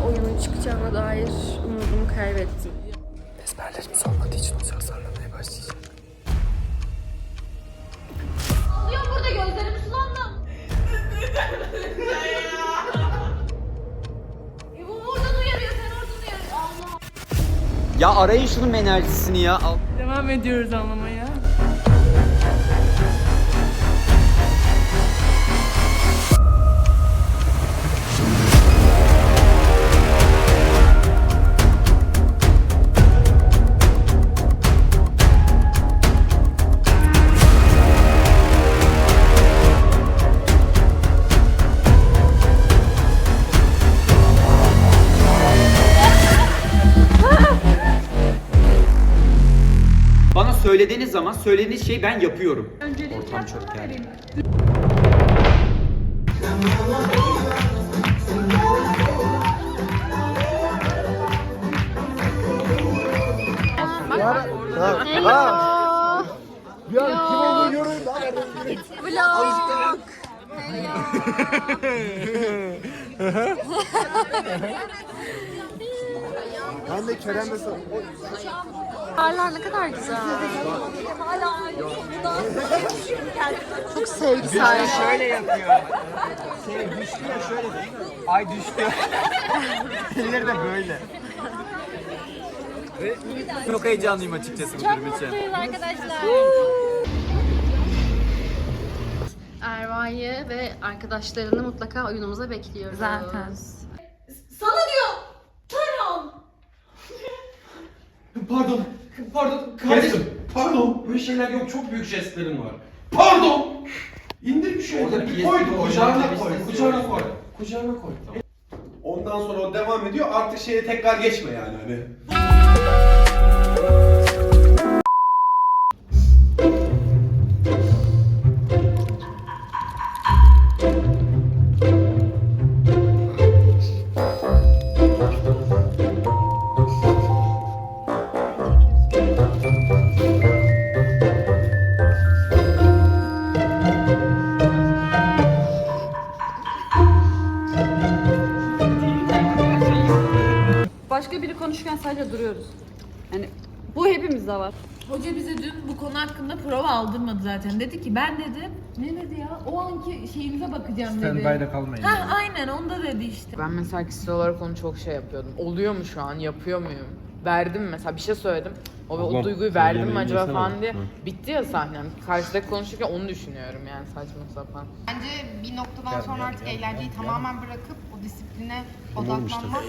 oyunun çıkacağına dair umudumu kaybettim. Ezberlerimiz olmadığı için uzaklarlamaya başlayacağım. Ya burada gözlerim sulandı. E bu buradan uyarıyor, sen oradan uyarıyorsun. Allah. Ya arayın şunun enerjisini ya. Al. Devam ediyoruz anlamaya. Söylediğiniz şeyi ben yapıyorum. Ortam çok gergin. Ben de Kerem'le sor. Karlar ne kadar güzel. Çok sevgisel. Şöyle yapıyor. Şey düştü ya şöyle. Ay düştü. Elleri de böyle. Çok heyecanlıyım açıkçası bu durum için. arkadaşlar. Erva'yı ve arkadaşlarını mutlaka oyunumuza bekliyoruz. Zaten. Sana diyor. Turn Pardon, pardon kardeşim. Pardon, böyle şeyler yok. Çok büyük jestlerim var. Pardon. İndir bir şey. Orada Bir koy, kucağına koy, kucağına koy. Kucağına koy. Ondan sonra o devam ediyor. Artık şeye tekrar geçme yani hani. Sadece duruyoruz. Yani bu hepimizde var. Hoca bize dün bu konu hakkında prova aldırmadı zaten. Dedi ki ben dedi ne dedi ya o anki şeyinize bakacağım dedi. Standby'da kalmayın. Ha aynen onda dedi işte. Ben mesela kişisel olarak onu çok şey yapıyordum. Oluyor mu şu an? Yapıyor muyum? Verdim mesela bir şey söyledim. O, o Ablam, duyguyu verdim mi acaba yesene falan diye. Hı. Bitti ya sahnem. Karşıdaki konuşurken onu düşünüyorum yani saçma sapan. Bence bir noktadan sonra artık eğlenceyi tamamen bırakıp o disipline odaklanmak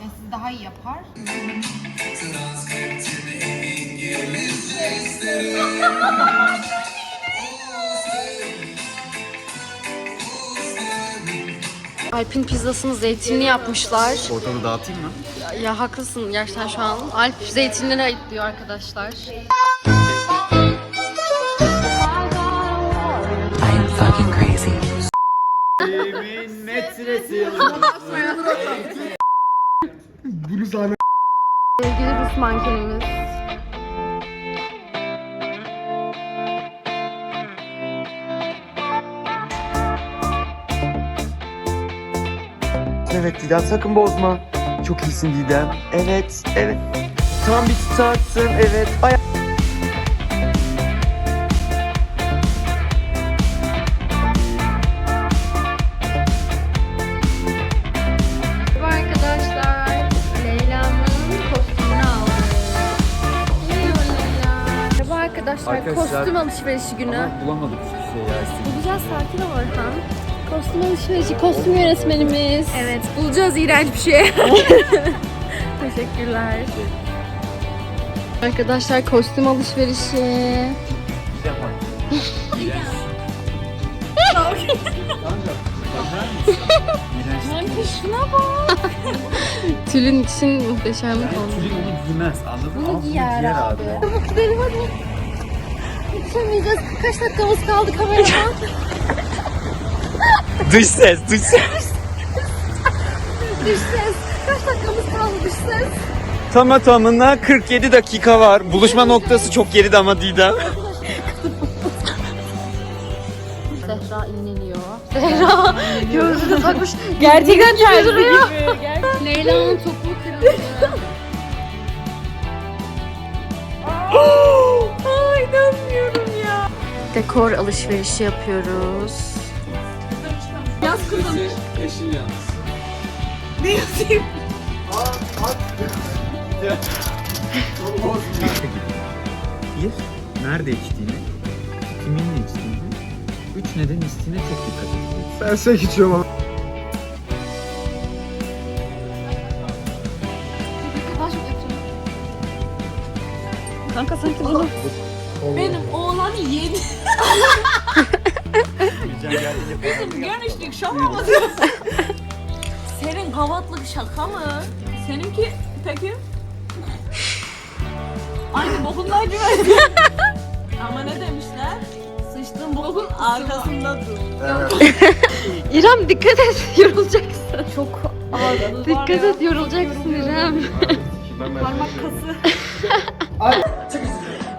yani sizi daha iyi yapar. Alp'in pizzasını zeytinli yapmışlar. Ortalığı dağıtayım mı? Ya haklısın gerçekten şu an. Alp zeytinleri ayıtlıyor arkadaşlar. Metresi. Bunu sahne Sevgili Rus mankenimiz. Evet Didem sakın bozma. Çok iyisin Didem. Evet, evet. Tam bir tutarsın, evet. Ay alışverişi günü. Ama bulamadık hiçbir şey ya. Bulacağız sakin ol Orhan. Kostüm alışverişi, kostüm yönetmenimiz. Evet, bulacağız iğrenç bir şey. Teşekkürler. Arkadaşlar kostüm alışverişi. Kanka şuna bak. Tülün için muhteşem bir konu. Tülin onu giymez anladın mı? Bunu giyer abi. Çabuk gidelim hadi. Yetişemeyeceğiz. Kaç dakikamız kaldı kameradan? dış ses, dış ses. Dış ses. Kaç dakikamız kaldı dış ses? Tamı tamına 47 dakika var. Buluşma noktası çok geride ama Didem. Zehra inleniyor. Zehra gözlüğü takmış. Gerçekten tersi gibi. Leyla'nın topuğu kırıldı. Ay inanmıyorum. Dekor alışverişi yapıyoruz. Yaz kızım. Yeşil yalnız. Ne yazayım? Bir, nerede içtiğine, kiminle içtiğine, üç neden içtiğine çok dikkat edin. Ben şey içiyorum ama. Kanka sanki bunu Benim oğlan yedi. Bizim genişlik şaka mı diyorsun? Senin kavatlık şaka mı? Seninki peki? Aynı bokundan güvenli. Ama ne demişler? Sıçtığın bokun arkasında dur. İrem dikkat et yorulacaksın. çok ağır. Dikkat et yorulacaksın İrem. Parmak kası.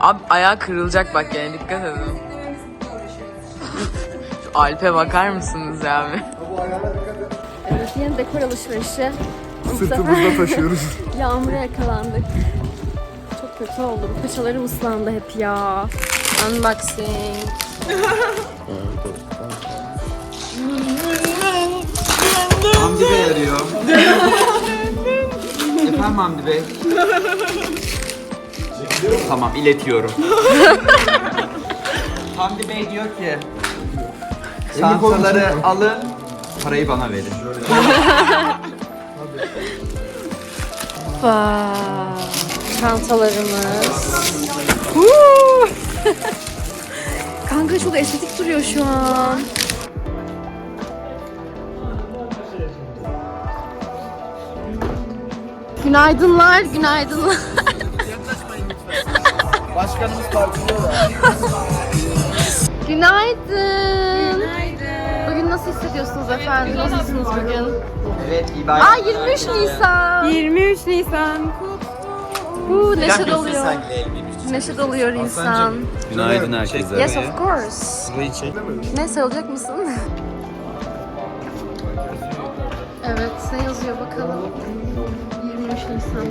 Abi ayağı kırılacak bak yani dikkat edin. Şu Alp'e bakar mısınız ya abi? Evet yine dekor alışverişi. Bu Sırtımızda sefer taşıyoruz. Yağmura yakalandık. Çok kötü oldu. Bu paçalarım ıslandı hep ya. Unboxing. Hamdi Bey arıyor. Efendim Hamdi Bey. Tamam iletiyorum. Hamdi Bey diyor ki çantaları alın parayı bana verin. Vay. Çantalarımız. Huu! Kanka çok estetik duruyor şu an. Günaydınlar, günaydınlar. Başkanımız tartışıyor da. Günaydın. Bugün nasıl hissediyorsunuz efendim? Nasılsınız bugün? Evet iyi Aa 23 Nisan. 23 Nisan. Huu, neşe doluyor. Neşe doluyor insan. Günaydın herkese. Yes of course. Ne sarılacak mısın? evet ne yazıyor bakalım. 23 Nisan.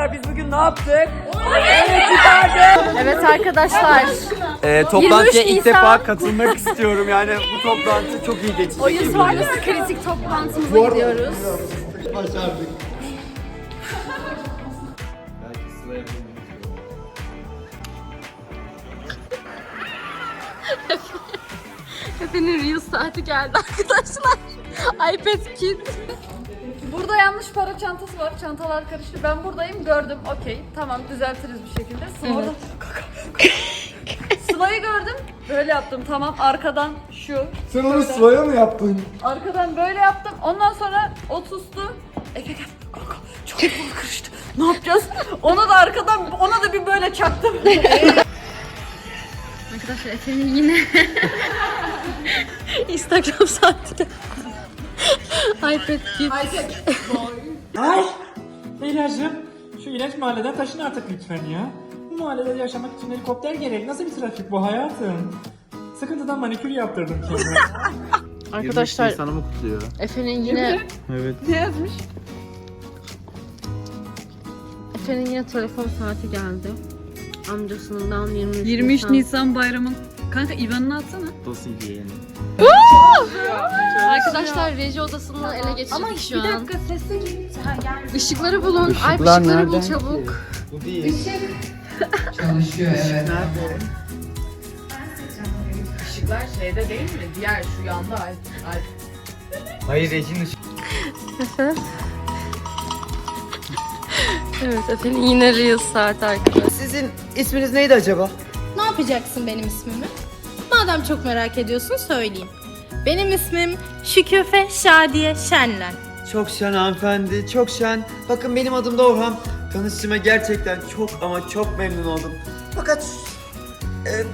Arkadaşlar biz bugün ne yaptık? Evet arkadaşlar. Ee, toplantıya 23 ilk Nisan. defa katılmak istiyorum. Yani bu toplantı çok iyi geçecek. Oyun eminim. sonrası kritik toplantımıza gidiyoruz. Başardık. Efe'nin Reels saati geldi arkadaşlar. iPad Kid. Burada yanlış para çantası var. Çantalar karıştı. Ben buradayım gördüm. Okey. Tamam düzeltiriz bir şekilde. Sıla orada. Sıla'yı gördüm. Böyle yaptım. Tamam arkadan şu. Sen onu Sıla'ya mı yaptın? Arkadan böyle yaptım. Ondan sonra o sustu. Efe gel. Kanka çantalar karıştı. Ne yapacağız? Ona da arkadan ona da bir böyle çaktım. Arkadaşlar Efe'nin yine Instagram saati. iPad Kid. Ay! Leyla'cığım, şu ilaç mahalleden taşın artık lütfen ya. Bu mahallede yaşamak için helikopter gerek. Nasıl bir trafik bu hayatım? Sıkıntıdan manikür yaptırdım kendime. Arkadaşlar Sana mı kutluyor? Efe'nin yine Evet. ne yazmış? Efe'nin yine telefon saati geldi. Amcasından 23, 23 Nisan. Nisan bayramın Kanka IBAN'ını atsana. Dosyayı yani. Arkadaşlar reji odasını ele geçirdik Ama şu bir an. dakika sese git. Ha gel. Işıkları bulun. Işıklar ışıkları bul nereden çabuk. Bu değil. Çalışıyor evet. Işıklar şeyde değil mi? Diğer şu yanda Alp. Alp. Hayır Ejin ışık. Efe. evet Efe'nin yine Reels saat arkadaşlar. Sizin isminiz neydi acaba? Ne yapacaksın benim ismimi? Madem çok merak ediyorsun söyleyeyim. Benim ismim Şüküfe Şadiye Şenlen. Çok şen hanımefendi, çok şen. Bakın benim adım da Orhan. Tanıştığıma gerçekten çok ama çok memnun oldum. Fakat... e,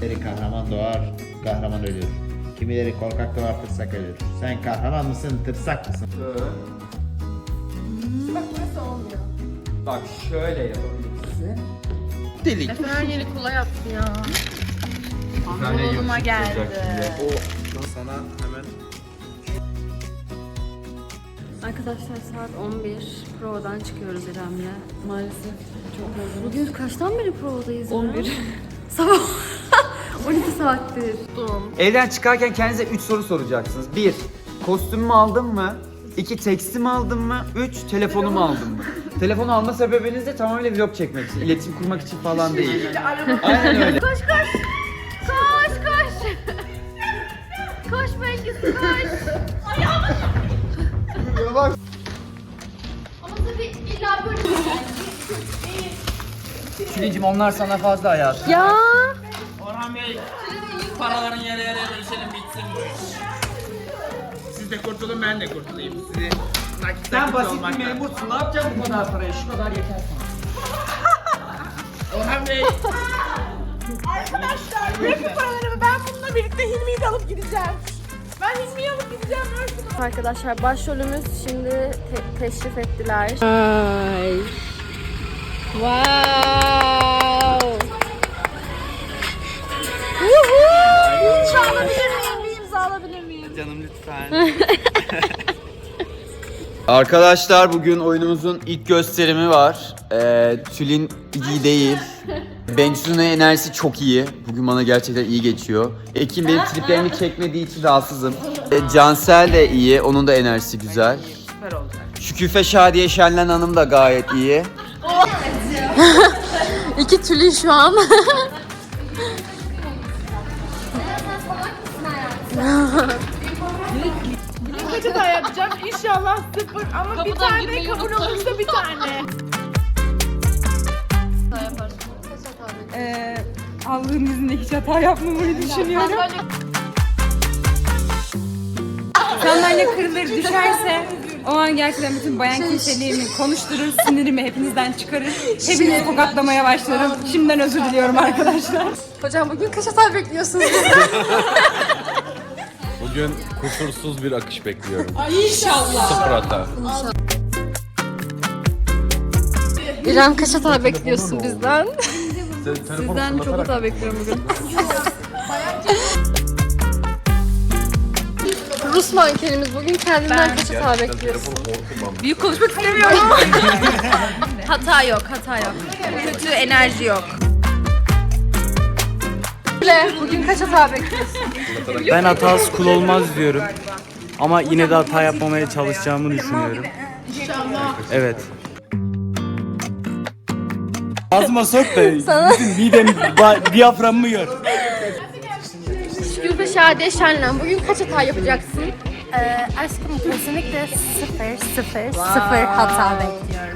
Kimileri kahraman doğar, kahraman ölür. Kimileri korkak doğar, tırsak ölür. Sen kahraman mısın, tırsak mısın? Bak şöyle yapabilirsin. Delik. Efe her yeri kula yaptı ya. Pantolonuma geldi. Sana hemen Arkadaşlar saat 11. Provadan çıkıyoruz İrem'le. Maalesef çok özür Bugün kaçtan beri provadayız? 11. Sabah 12 saattir. Evden çıkarken kendinize 3 soru soracaksınız. 1. Kostümümü aldım mı? 2. Tekstimi aldım mı? 3. Telefonumu aldım mı? Telefonu alma sebebiniz de tamamıyla vlog çekmek için, iletişim kurmak için falan değil. Aynen öyle. Koş koş! Koş koş! koş Bengüsü koş! Ayağımı! Ama tabii illa böyle Tülin'cim onlar sana fazla hayat. Ya Orhan Bey, paraların yere yere bölüşelim bitsin bu iş. Siz de kurtulun ben de kurtulayım. Sizi nakit Sen basit bir memursun. Ne yapacaksın bu kadar parayı? Şu kadar yeter sana. Orhan Bey, arkadaşlar başrolümüz şimdi te- teşrif ettiler. Ay. Wow. İmza alabilir miyim? Bir imza alabilir miyim? Canım lütfen. Arkadaşlar bugün oyunumuzun ilk gösterimi var. Ee, Tülin iyi değil. Bengisu'nun enerjisi çok iyi. Bugün bana gerçekten iyi geçiyor. Ekin benim triplerimi çekmediği için rahatsızım. Ee, Cansel de iyi. Onun da enerjisi güzel. Süper olacak. Şüküfe Şadiye Şenlen Hanım da gayet iyi. İki tülü şu an. Ne kadar yapacağım? İnşallah sıfır ama bir tane kabul olursa bir tane. Ee, Allah'ın izniyle hiç hata yapmamayı düşünüyorum. Sandalye kırılır düşerse o an gerçekten bütün bayan kimseliğimi konuşturur, sinirimi hepinizden çıkarır. Hepinizi tokatlamaya başlarım. Şimdiden özür diliyorum arkadaşlar. Hocam bugün kaç hata bekliyorsunuz? Bugün kusursuz bir akış bekliyorum. İnşallah. Sıfır hata. İrem kaç hata bekliyorsun bizden? Sizden çok hata bekliyorum bugün. Rus mankenimiz bugün kendinden kaç hata bekliyorsun? Büyük konuşmak istemiyorum. Hata yok, hata yok. Kötü enerji yok. Bile bugün kaç hata bekliyorsun? ben hatasız kul olmaz diyorum. Ama yine de hata yapmamaya çalışacağımı düşünüyorum. Evet. Ağzıma sok da bütün midem, ba- diyaframımı gör. Şükür ve Şadiye Şenlen bugün kaç hata yapacaksın? Ee, aşkım kesinlikle sıfır, sıfır, sıfır hata bekliyorum.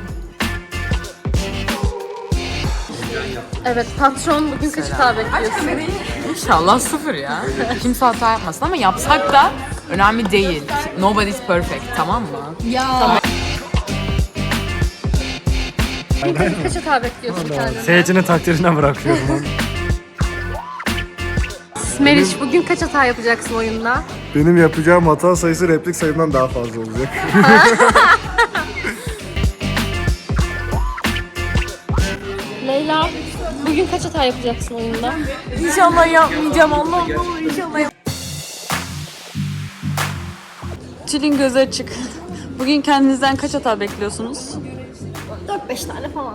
Evet patron bugün kaç hata bekliyorsun? İnşallah sıfır ya. Kimse hata yapmasın ama yapsak da önemli değil. Nobody's perfect tamam mı? Bugün kaç hata bekliyorsun kendinden? Seyircinin takdirine bırakıyorum. Meriç bugün kaç hata yapacaksın oyunda? Benim yapacağım hata sayısı replik sayımdan daha fazla olacak. Leyla, bugün kaç hata yapacaksın oyunda? İnşallah yapmayacağım Allah olur inşallah. yap- Tülin gözü açık. Bugün kendinizden kaç hata bekliyorsunuz? 4-5 tane falan.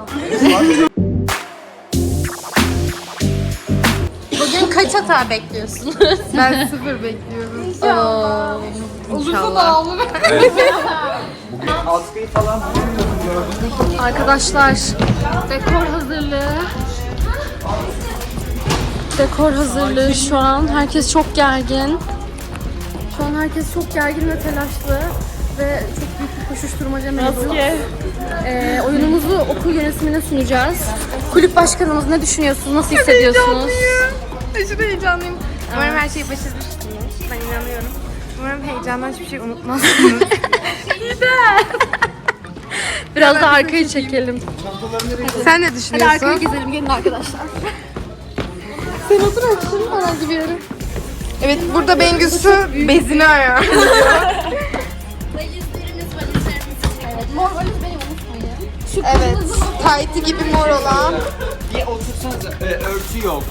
Bugün kaç hata bekliyorsun? Ben sıfır bekliyorum. İnşallah. Olursa da ağlarım. Bugün askıyı falan bilmiyorum. Arkadaşlar dekor hazırlığı. Dekor hazırlığı şu an. Herkes çok gergin. Şu an herkes çok gergin ve telaşlı. Ve çok büyük bir koşuşturmaca mevcut. Ee, oyunumuzu okul yönetimine sunacağız. Kulüp başkanımız ne düşünüyorsunuz? Nasıl hissediyorsunuz? Aşırı heyecanlıyım. Umarım her şey başarırsınız. Ben inanıyorum. Umarım heyecandan hiçbir şey unutmazsınız. Biraz da arkayı çekelim. Sen ne Hadi düşünüyorsun? arkaya gezelim gelin arkadaşlar. Sen otur açtın falan gibi yere. Evet burada Bengüsü bezini ayarlıyor. Mor valiz benim unutmayın. Şu Evet. Taytı gibi mor olan. Bir otursanıza. Ee, örtü yok.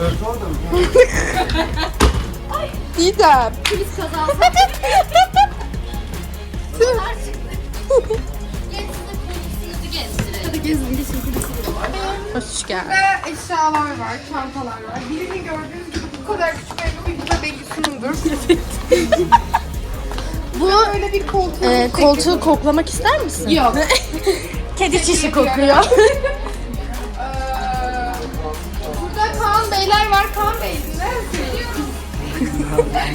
Örtü orada mı? Didem. kriz kazası. Hadi gezin geçin Hoş geldin. Ve eşyalar var, çantalar var. Birini gördüğünüz gibi bu kadar küçük bu da Bengüsü'nündür. Bu Böyle bir koltuğu. e, koltuğu koklamak ister misin? Yok. Kedi çişi kokuyor. Ee, Burada Kaan Beyler var. Kaan Bey neresi?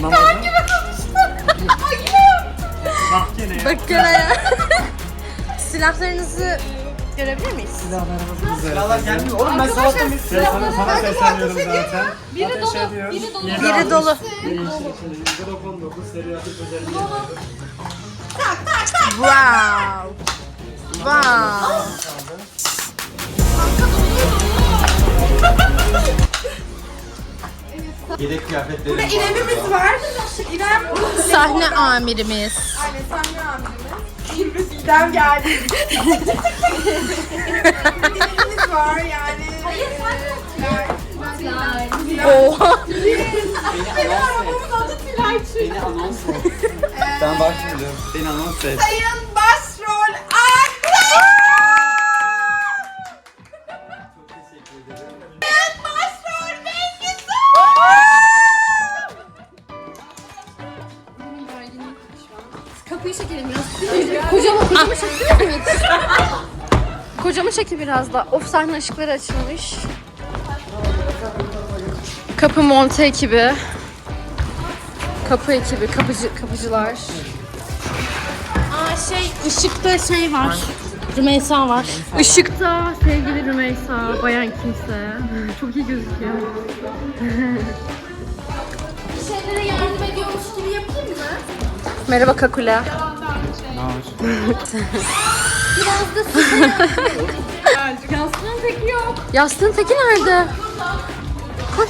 Kaan gibi konuştu. Bakın ya. Silahlarınızı görebilir miyiz? Silahlar gelmiyor. Oğlum ben sabahtan beri Sana, sana sesleniyorum zaten. Biri dolu, biri dolu. Biri dolu. Wow. Wow. Yedek kıyafetlerim var. İrem'imiz var. İrem. Sahne amirimiz. Aynen sahne amirimiz. İrem geldi. İrem'imiz var yani. Hayır Oha. Beni anons et. Beni anons et. Sen bak şimdi. Beni anons et. Sayın başrol Çeki biraz da. Of sahne ışıkları açılmış. Kapı monte ekibi. Kapı ekibi, kapıcı, kapıcılar. Aa şey ışıkta şey var. Rümeysa var. Işıkta sevgili Rümeysa, bayan kimse. Çok iyi gözüküyor. Bir şeylere yardım ediyormuş gibi yapayım mı? Merhaba Kakula. Biraz da Yastığın teki yok. Yastığın teki nerede? Koş.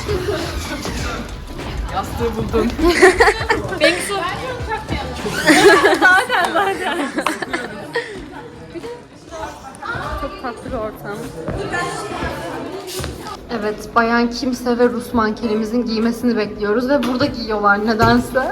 Yastığı buldun. Çok tatlı bir ortam. Evet, bayan kimse ve Rus mankenimizin giymesini bekliyoruz ve burada giyiyorlar nedense.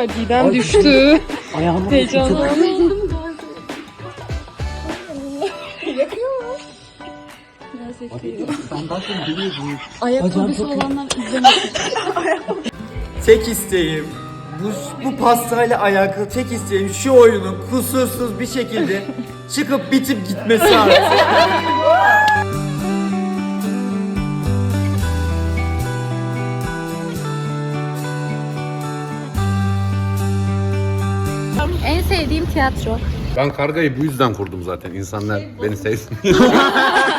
Arkadaşlar Didem düştü. Heyecanlandım. Ayakkabısı olanlar izlemesin. Tek isteğim bu, bu pastayla alakalı tek isteğim şu oyunun kusursuz bir şekilde çıkıp bitip gitmesi artık. sevdiğim tiyatro. Ben kargayı bu yüzden kurdum zaten. İnsanlar beni sevsin.